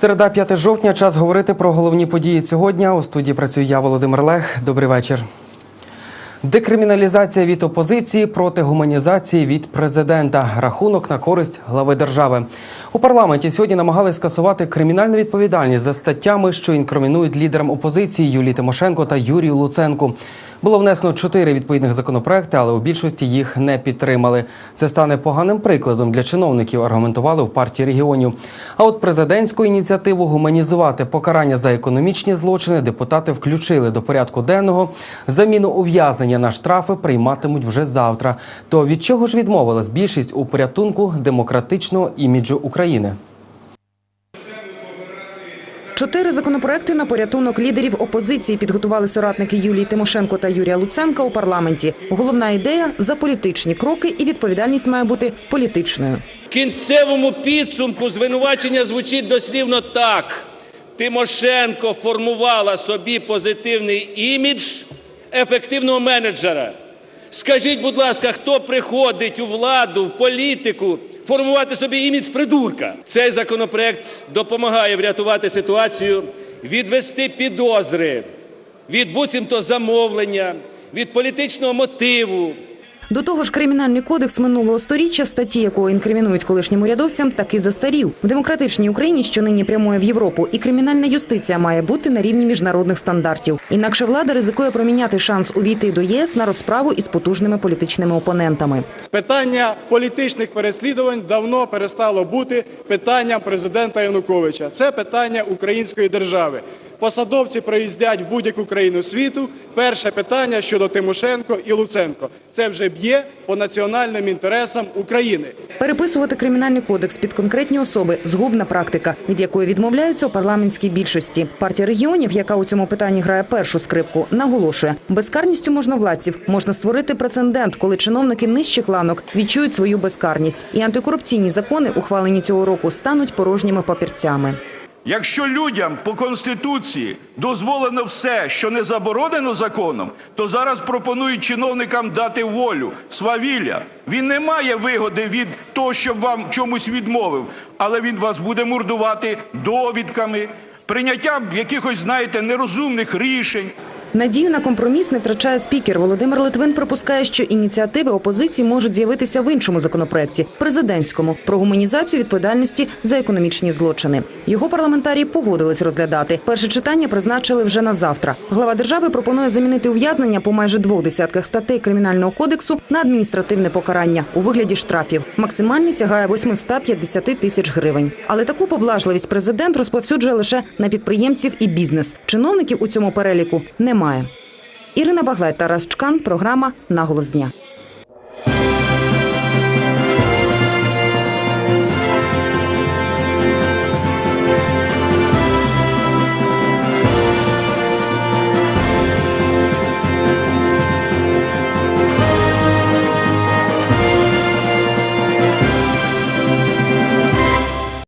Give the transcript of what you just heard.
Середа 5 жовтня. Час говорити про головні події цього дня. У студії працюю я, Володимир Лех. Добрий вечір. Декриміналізація від опозиції проти гуманізації від президента. Рахунок на користь глави держави. У парламенті сьогодні намагались скасувати кримінальну відповідальність за статтями, що інкримінують лідерам опозиції Юлії Тимошенко та Юрію Луценку. Було внесено чотири відповідних законопроекти, але у більшості їх не підтримали. Це стане поганим прикладом для чиновників, аргументували в партії регіонів. А от президентську ініціативу гуманізувати покарання за економічні злочини депутати включили до порядку денного. Заміну ув'язнення на штрафи прийматимуть вже завтра. То від чого ж відмовилась більшість у порятунку демократичного іміджу України? Чотири законопроекти на порятунок лідерів опозиції підготували соратники Юлії Тимошенко та Юрія Луценка у парламенті. Головна ідея за політичні кроки, і відповідальність має бути політичною. В кінцевому підсумку звинувачення звучить дослівно так: Тимошенко формувала собі позитивний імідж ефективного менеджера. Скажіть, будь ласка, хто приходить у владу, в політику формувати собі імідж придурка? Цей законопроект допомагає врятувати ситуацію, відвести підозри від буцімто замовлення, від політичного мотиву, До того ж, кримінальний кодекс минулого сторіччя, статті якого інкримінують колишнім урядовцям, таки застарів. В демократичній Україні, що нині прямує в Європу, і кримінальна юстиція має бути на рівні міжнародних стандартів. Інакше влада ризикує проміняти шанс увійти до ЄС на розправу із потужними політичними опонентами. Питання політичних переслідувань давно перестало бути питанням президента Януковича. Це питання української держави. Посадовці приїздять в будь-яку країну світу. Перше питання щодо Тимошенко і Луценко. Це вже б'є по національним інтересам України. Переписувати кримінальний кодекс під конкретні особи згубна практика, від якої відмовляються у парламентській більшості. Партія регіонів, яка у цьому питанні грає першу скрипку, наголошує: безкарністю можновладців можна створити прецедент, коли чиновники нижчих ланок відчують свою безкарність, і антикорупційні закони, ухвалені цього року, стануть порожніми папірцями. Якщо людям по Конституції дозволено все, що не заборонено законом, то зараз пропонують чиновникам дати волю, свавілля. Він не має вигоди від того, щоб вам чомусь відмовив, але він вас буде мордувати довідками, прийняттям якихось, знаєте, нерозумних рішень. Надію на компроміс не втрачає спікер. Володимир Литвин припускає, що ініціативи опозиції можуть з'явитися в іншому законопроекті президентському про гуманізацію відповідальності за економічні злочини. Його парламентарії погодились розглядати. Перше читання призначили вже на завтра. Глава держави пропонує замінити ув'язнення по майже двох десятках статей кримінального кодексу на адміністративне покарання у вигляді штрафів. Максимальний сягає 850 тисяч гривень. Але таку поблажливість президент розповсюджує лише на підприємців і бізнес. Чиновників у цьому переліку немає. Ірина Баглет, Тарас Чкан, програма «Наголос дня».